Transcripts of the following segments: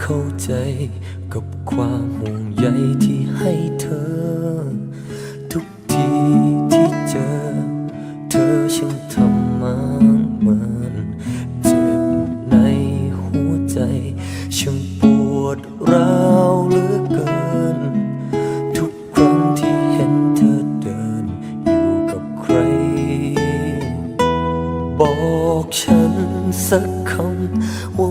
เข้าใจ กับความห่วงใยที่ให้เธอ ทุกทีที่เจอ เธอช่างทำมากมันเจ็บในหัวใจช่างปวดร้าวเหลือเกิน ทุกครั้งที่เห็นเธอเดิน อยู่กับใคร บอกฉันสักคำว่า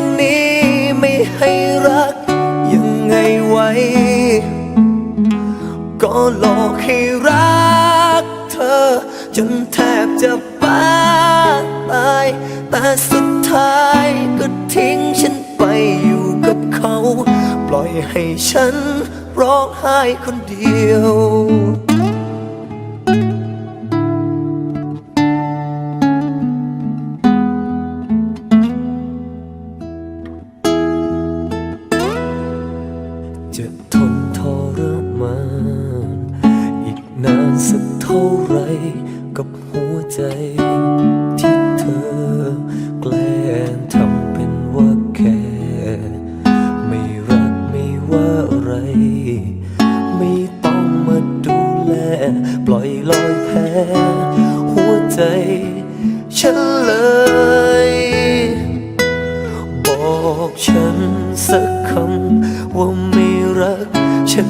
หลอกให้รักเธอ จนแทบจะบ้าตาย แต่สุดท้ายก็ทิ้งฉันไปอยู่กับเขา ปล่อยให้ฉันร้องไห้คนเดียวจะทน มา อีกนานสักเท่าไรกับหัวใจ ที่เธอแกล้งทำเป็นว่าแค่ ไม่รักไม่ว่าอะไร ไม่ต้องมาดูแล ปล่อยลอยแพ้ หัวใจ ฉันเลยบอกฉันสักคำว่าไม่รักฉัน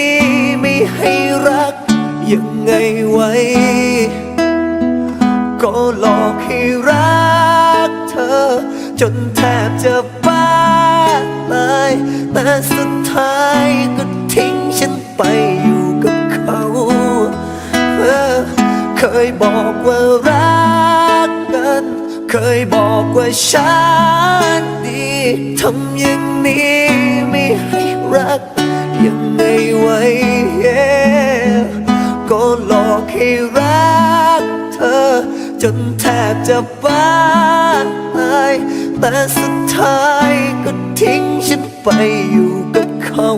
้ ไงไว้ ก็หลอกให้รักเธอ จนแทบจะบ้าตายแต่สุดท้ายก็ทิ้งฉันไปอยู่กับเขา เคยบอกว่ารักกัน เคยบอกว่าฉันดีทำอย่างนี้ไม่ให้รักยังไงไว้ yeah ก็หล อกให้รักเธอ จนแทบจะบ้าตายแต่สุดท้ายก็ทิ้งฉันไปอยู่กับเขา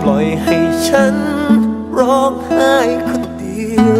ปล่อยให้ฉันร้องไห้คนเดียว